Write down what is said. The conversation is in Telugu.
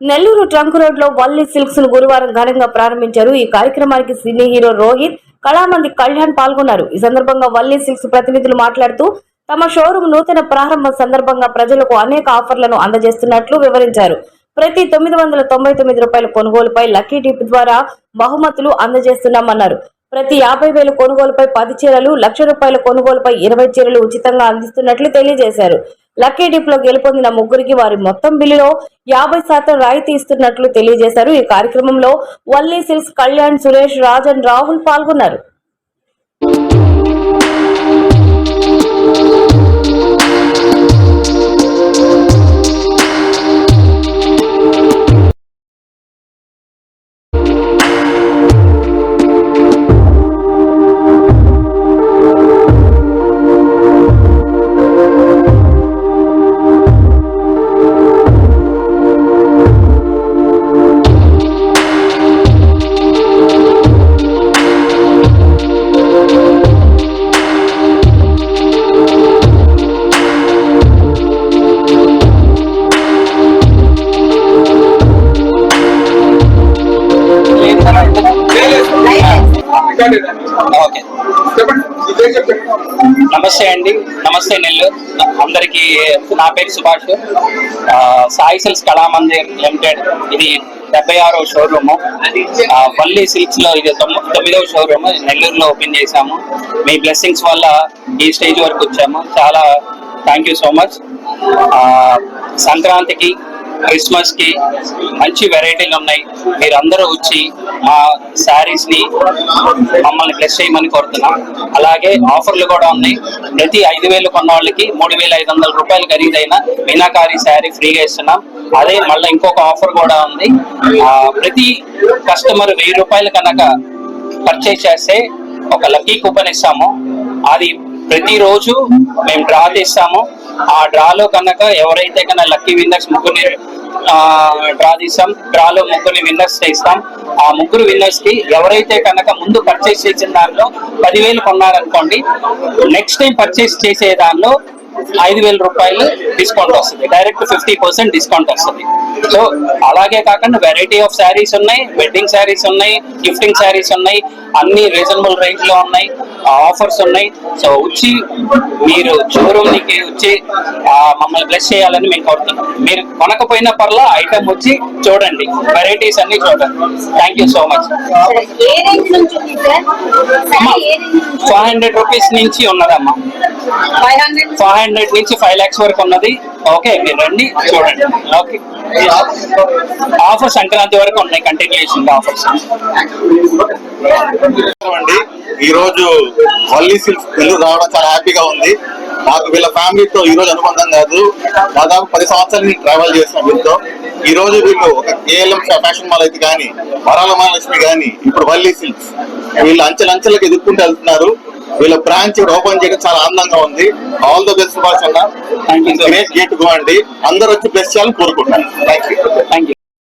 నెల్లూరు ట్రంక్ రోడ్లో వల్లి సిల్క్స్ను గురువారం ఘనంగా ప్రారంభించారు. ఈ కార్యక్రమానికి సినీ హీరో రోహిత్ కళామంది కళ్యాణ్ పాల్గొన్నారు. ఈ సందర్భంగా వల్లి సిల్క్స్ ప్రతినిధులు మాట్లాడుతూ తమ షోరూమ్ నూతన ప్రారంభం సందర్భంగా ప్రజలకు అనేక ఆఫర్లను అందజేస్తున్నట్లు వివరించారు. ప్రతి తొమ్మిది వందల తొంభై తొమ్మిది రూపాయల కొనుగోలుపై లక్కీ టిప్ ద్వారా బహుమతులు అందజేస్తున్నామన్నారు. ప్రతి యాభై వేల కొనుగోలుపై పది చీరలు లక్ష రూపాయల కొనుగోలుపై ఇరవై చీరలు ఉచితంగా అందిస్తున్నట్లు తెలియజేశారు. లక్కీ డిప్లో గెలుపొందిన ముగ్గురికి వారి మొత్తం బిల్లులో యాభై శాతం రాయితీ ఇస్తున్నట్లు తెలియజేశారు. ఈ కార్యక్రమంలో వల్లీ సిల్స్ కళ్యాణ్ సురేష్ రాజన్ రాహుల్ పాల్గొన్నారు. ఓకే నమస్తే అండి. నమస్తే నెల్లు. అందరికి నా పేరు Subhash. Sai silks Kalamandir limited. ఇది డెబ్బై ఆరో షోరూము. వల్లి సిల్క్స్లో ఇది తొమ్మిదవ షోరూమ్. నెల్లూరులో ఓపెన్ చేశాము. మీ బ్లెస్సింగ్స్ వల్ల ఈ స్టేజ్ వరకు వచ్చాము. చాలా థ్యాంక్ యూ సో మచ్. సంక్రాంతికి క్రిస్మస్కి మంచి వెరైటీలు ఉన్నాయి. మీరు అందరూ వచ్చి మా శారీస్ని మమ్మల్ని బ్లెస్ చేయమని కోరుతున్నాం. అలాగే ఆఫర్లు కూడా ఉన్నాయి. ప్రతి ఐదు వేలు కొన్న వాళ్ళకి మూడు వేల ఐదు వందల రూపాయలు ఖరీదైన మీనాకారి శారీ ఫ్రీగా ఇస్తున్నాం. అదే మళ్ళీ ఇంకొక ఆఫర్ కూడా ఉంది. ప్రతి కస్టమర్ వెయ్యి రూపాయలు కనుక పర్చేస్ చేస్తే ఒక లక్కీ కూపన్ ఇస్తాము. అది ప్రతిరోజు మేము డ్రా తీస్తాము. ఆ డ్రాలో కనుక ఎవరైతే కన్నా లక్కీ విన్నర్స్ ముగ్గురిని డ్రా తీసాం డ్రాలో ముగ్గురిని విన్నర్స్ చేస్తాం ఆ ముగ్గురు విన్నర్స్కి ఎవరైతే కనుక ముందు పర్చేస్ చేసిన దానిలో పదివేలు కొన్నారనుకోండి నెక్స్ట్ టైం పర్చేస్ చేసే దానిలో ఐదు వేల రూపాయలు డిస్కౌంట్ వస్తుంది. డైరెక్ట్ ఫిఫ్టీ పర్సెంట్ డిస్కౌంట్ వస్తుంది. సో అలాగే కాకుండా వెరైటీ ఆఫ్ శారీస్ ఉన్నాయి వెడ్డింగ్ శారీస్ ఉన్నాయి గిఫ్టింగ్ శారీస్ ఉన్నాయి అన్ని రీజనబుల్ రేంజ్లో ఉన్నాయి ఆఫర్స్ ఉన్నాయి. సో వచ్చి మీరు షోరూమ్కి వచ్చి మమ్మల్ని బ్లెస్ చేయాలని మేము కోరుతున్నాం. మీరు కొనకపోయినా పర్లా ఐటమ్ వచ్చి చూడండి. వెరైటీస్ అన్ని చూడండి. Thank you so much five hundred rupees నుంచి ఉన్నదమ్మా. ఫైవ్ హండ్రెడ్ ఫైవ్ హండ్రెడ్ నుంచి ఫైవ్ లాక్స్ వరకు ఉన్నది. ఓకే మీరు రండి చూడండి. ఓకే. ఆఫర్ సంక్రాంతి వరకు ఉన్నాయి కంటిన్యూషన్ ఆఫర్స్. అండి ఈ రోజు వల్లి సిల్క్స్ నెల్లూరు రావడం చాలా హ్యాపీగా ఉంది. మాకు వీళ్ళ ఫ్యామిలీతో ఈ రోజు అనుబంధం కాదు. దాదాపు పది సంవత్సరాల నుంచి ట్రావెల్ చేసిన వీళ్ళతో. ఈ రోజు వీళ్ళు ఒక కేఎల్ఎం ఫ్యాషన్ మాల్ అయితే కానీ వరాల మహాలక్ష్మి కానీ ఇప్పుడు వల్లీ సిల్క్స్. వీళ్ళు అంచెలంచెలకు ఎదుర్కొంటూ వెళ్తున్నారు. వీళ్ళ బ్రాంచ్ ఓపెన్ చేయడం చాలా ఆనందంగా ఉంది. ఆల్ ద బెస్ట్ సుభాష్ అన్న. గ్రేట్ గేట్ గో అండి అందరూ వచ్చి బ్లెస్ చేయాలని కోరుకుంటున్నాను. Thank you thank you